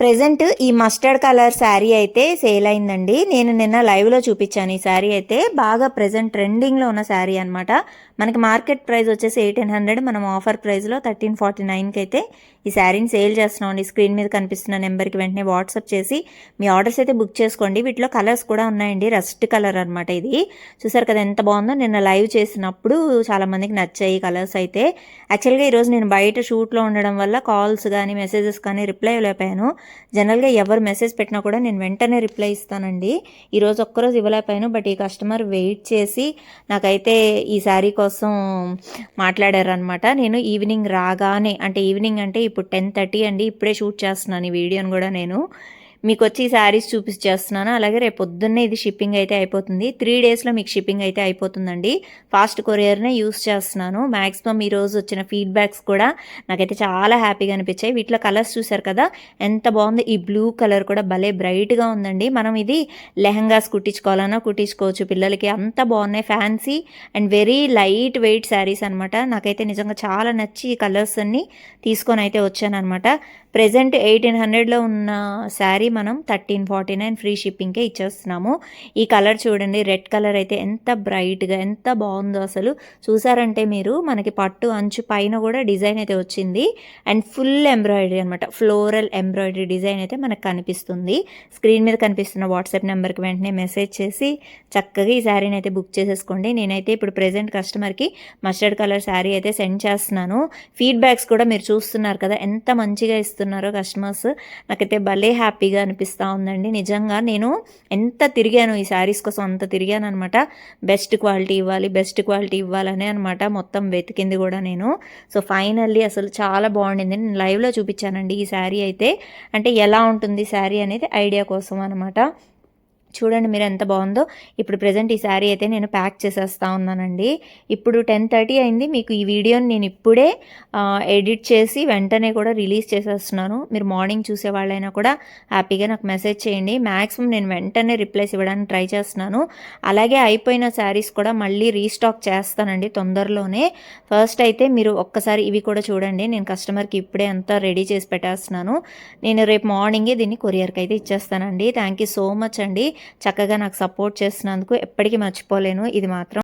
Present ఈ mustard colour sari అయితే sale అయిందండి. నేను నిన్న లైవ్లో చూపించాను. ఈ శారీ అయితే బాగా ప్రజెంట్ ట్రెండింగ్లో ఉన్న శారీ అనమాట మనకి మార్కెట్ ప్రైస్ వచ్చేసి ఎయిటీన్ హండ్రెడ్. మనం ఆఫర్ ప్రైస్లో థర్టీన్ ఫార్టీ నైన్కి అయితే ఈ శారీని సేల్ చేస్తున్నాం అండి. స్క్రీన్ మీద కనిపిస్తున్న నెంబర్కి వెంటనే వాట్సాప్ చేసి మీ ఆర్డర్స్ అయితే బుక్ చేసుకోండి. వీటిలో కలర్స్ కూడా ఉన్నాయండి. రస్ట్ కలర్ అనమాట ఇది. చూసారు కదా ఎంత బాగుందో. నిన్న లైవ్ చేసినప్పుడు చాలామందికి నచ్చాయి కలర్స్ అయితే. యాక్చువల్గా ఈరోజు నేను బయట షూట్లో ఉండడం వల్ల కాల్స్ కానీ మెసేజెస్ కానీ రిప్లై ఇవ్వలేకపోయాను జనరల్గా ఎవరు మెసేజ్ పెట్టినా కూడా నేను వెంటనే రిప్లై ఇస్తానండి. ఈరోజు ఒక్కరోజు ఇవ్వలేకపోయాను బట్ ఈ కస్టమర్ వెయిట్ చేసి నాకైతే ఈ శారీ కోసం మాట్లాడారనమాట నేను ఈవినింగ్ రాగానే అంటే ఈవినింగ్ అంటే ఇప్పుడు టెన్ థర్టీ అండి ఇప్పుడే షూట్ చేస్తున్నాను ఈ వీడియోని కూడా నేను. మీకు వచ్చి ఈ శారీస్ చూపించేస్తున్నాను. అలాగే రేపు పొద్దున్నే ఇది షిప్పింగ్ అయితే అయిపోతుంది. త్రీ డేస్లో మీకు షిప్పింగ్ అయితే అయిపోతుందండి. ఫాస్ట్ కొరియర్నే యూస్ చేస్తున్నాను. మ్యాక్సిమం ఈరోజు వచ్చిన ఫీడ్బ్యాక్స్ కూడా నాకైతే చాలా హ్యాపీగా అనిపించాయి. వీటిలో కలర్స్ చూసారు కదా? ఎంత బాగుంది. ఈ బ్లూ కలర్ కూడా భలే బ్రైట్గా ఉందండి. మనం ఇది లెహంగాస్ కుట్టించుకోవాలన్నా కుట్టించుకోవచ్చు. పిల్లలకి అంత బాగున్నాయి. Fancy and very light weight saris అనమాట నాకైతే నిజంగా చాలా నచ్చి ఈ కలర్స్ అన్నీ తీసుకొని అయితే వచ్చాను అనమాట ప్రజెంట్ ఎయిటీన్ హండ్రెడ్లో ఉన్న శారీ మనం థర్టీన్ ఫార్టీ నైన్ ఫ్రీ షిప్పింగ్కే ఇచ్చేస్తున్నాము. ఈ కలర్ చూడండి రెడ్ కలర్ అయితే ఎంత బ్రైట్గా ఎంత బాగుందో అసలు. చూసారంటే మీరు మనకి పట్టు అంచు పైన కూడా డిజైన్ అయితే వచ్చింది. అండ్ ఫుల్ ఎంబ్రాయిడరీ అనమాట ఫ్లోరల్ ఎంబ్రాయిడరీ డిజైన్ అయితే మనకు కనిపిస్తుంది. స్క్రీన్ మీద కనిపిస్తున్న వాట్సాప్ నెంబర్కి వెంటనే మెసేజ్ చేసి చక్కగా ఈ శారీని అయితే బుక్ చేసేసుకోండి. నేనైతే ఇప్పుడు ప్రజెంట్ కస్టమర్కి మస్టర్డ్ కలర్ శారీ అయితే సెండ్ చేస్తున్నాను. ఫీడ్బ్యాక్స్ కూడా మీరు చూస్తున్నారు కదా ఎంత మంచిగా ఇస్తున్నారు. కస్టమర్స్. నాకైతే భలే హ్యాపీగా అనిపిస్తూ ఉందండి. నిజంగా నేను ఎంత తిరిగాను ఈ శారీస్ కోసం అంత తిరిగాను అనమాట బెస్ట్ క్వాలిటీ ఇవ్వాలి బెస్ట్ క్వాలిటీ ఇవ్వాలనే అనమాట మొత్తం వెతికింది కూడా నేను. సో ఫైనల్లీ అసలు చాలా బాగుండింది. నేను లైవ్లో చూపించానండి ఈ శారీ అయితే. అంటే ఎలా ఉంటుంది శారీ అనేది ఐడియా కోసం అనమాట చూడండి మీరు ఎంత బాగుందో. ఇప్పుడు ప్రజెంట్ ఈ శారీ అయితే నేను ప్యాక్ చేసేస్తా ఉన్నానండి. ఇప్పుడు టెన్ థర్టీ అయింది. మీకు ఈ వీడియోని నేను ఇప్పుడే ఎడిట్ చేసి వెంటనే కూడా రిలీజ్ చేసేస్తున్నాను. మీరు మార్నింగ్ చూసే వాళ్ళైనా కూడా హ్యాపీగా నాకు మెసేజ్ చేయండి. మ్యాక్సిమం నేను వెంటనే రిప్లైస్ ఇవ్వడానికి ట్రై చేస్తున్నాను. అలాగే అయిపోయిన శారీస్ కూడా మళ్ళీ రీస్టాక్ చేస్తానండి తొందరలోనే. ఫస్ట్ అయితే మీరు ఒక్కసారి ఇవి కూడా చూడండి. నేను కస్టమర్కి ఇప్పుడే అంతా రెడీ చేసి పెట్టేస్తున్నాను. నేను రేపు మార్నింగే దీన్ని కొరియర్కి అయితే ఇచ్చేస్తానండి. థ్యాంక్ యూ సో మచ్ అండి. చక్కగా నాకు సపోర్ట్ చేసినందుకు ఎప్పటికీ మర్చిపోలేను. ఇది మాత్రం